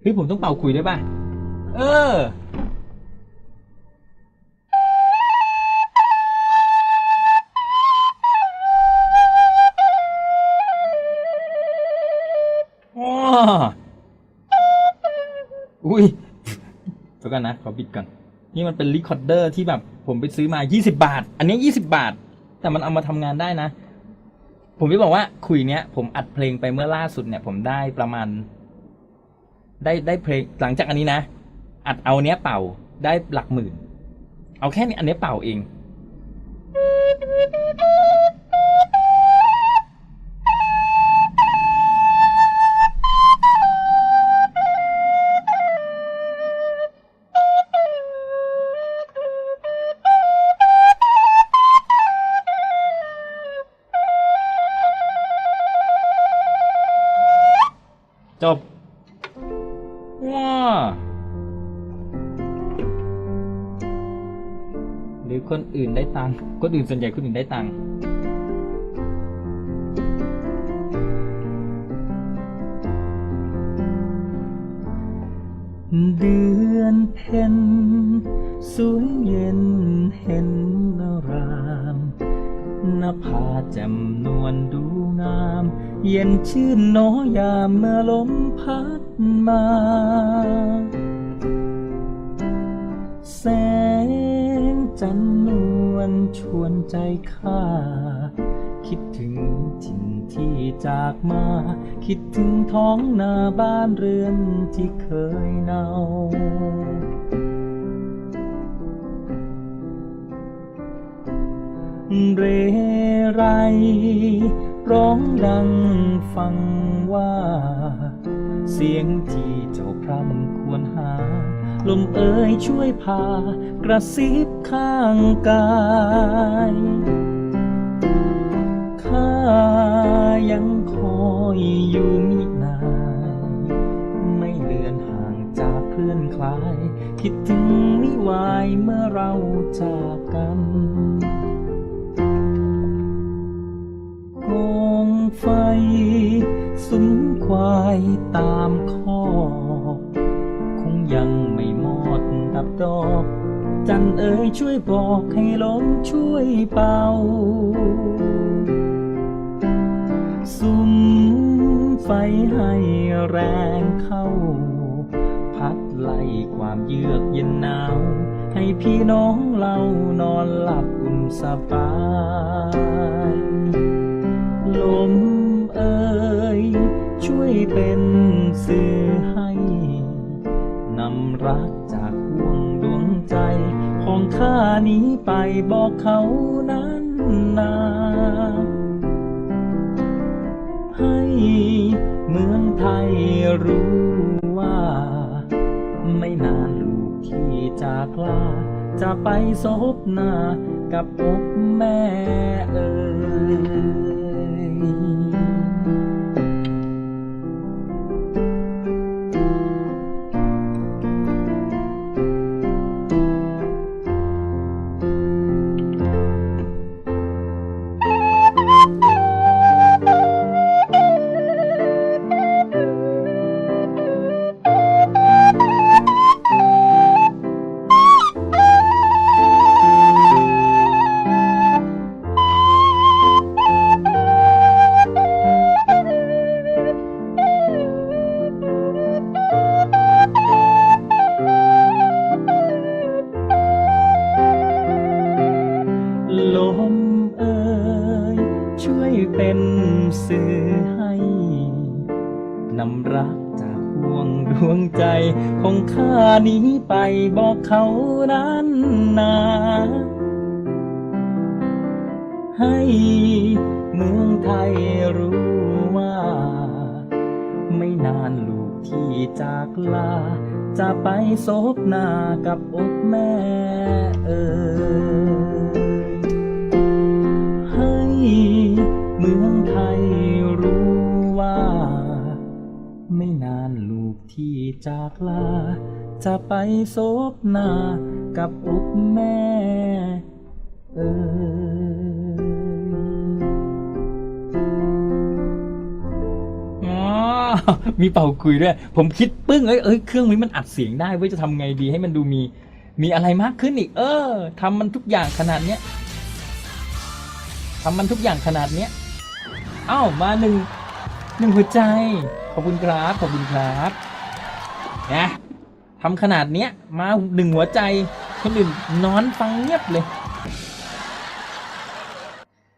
เฮ้ยผมต้องเป่าคุยได้วยป่ะ เออว้าอุ้ยเดี๋ยวกันนะ ขอบิดก่อน นี่มันเป็นรีคอร์เดอร์ที่แบบ ผมไปซื้อมา 20 บาท อันนี้ 20 บาท แต่มันเอามาทำงานได้นะ ผมจะบอกว่าคุยเนี้ย ผมอัดเพลงไปเมื่อล่าสุดเนี่ย ผมได้ประมาณ ได้ได้เพลงหลังจากอันนี้นะ อัดเอาเนี้ยเป่าได้หลักหมื่น เอาแค่นี้อันเนี้ยเป่าเอง จบ ว้าหรือคนอื่นได้ตังค์คนอื่นส่วนใหญ่คนอื่นได้ตังค์เดือนเพ็ญสวยเย็นเห็นนารามนภาแจ่มนวลดู เย็นชื่นโนยามเมื่อลมพัดมา แสงจันทร์นวลชวนใจข้า คิดถึงถิ่นที่จากมา คิดถึงท้องนาบ้านเรือนที่เคยเนาเรไร ร้องดังฟังว่า เสียงที่เจ้าพร่ำควรหา ลมเอ่ยช่วยพา กระซิบข้างกายข้ายังคอยอยู่มินายไม่เลือนห่างจากเพื่อนคลาย คิดถึงไมิวายเมื่อเราจากกัน ไฟ สุมควายตามคอกคงยังไม่หมดดับดอก จันเอ๋ยช่วยบอกให้ลมช่วยเป่า สุมไฟให้แรงเข้า พัดไล่ความเยือกเย็นหนาว ให้พี่น้องเรานอนหลับอุ่นสบายลม วยเป็นสื่อให้นำรักจากห่วงดวงใจ ของข้านี้ไปบอกเขานั้นนาให้เมืองไทยรู้ว่า ไม่นานลูกที่จากลาจะไปซบหน้ากับอกแม่เอ่ย นำรักจากห่วงดวงใจ ของข้านี้ไปบอกเขานั้นนาให้เมืองไทยรู้ว่า ไม่นานลูกที่จากลา จะไปซบหน้ากับอกแม่เอ่ยานลูกที่จากลา จะไปโซบหน้ากับอกแม่เออ๋อมีเป่าคุยด้วย ผมคิดปึ้งเอ้ยเอ้ยเครื่องนี้มันอัดเสียงได้เว้ยจะทำไงดีให้มันดูมีมีอะไรมากขึ้นอีก เออทำมันทุกอย่างขนาดเนี้ยทำมันทุกอย่างขนาดเนี้ยเอ้ามาหนึ่งหนึ่งหัวใจ ขอบคุณครับขอบคุณครับนะทำขนาดเนี้ยมาหนึ่งหัวใจคนอื่นนอนฟังเงียบเลย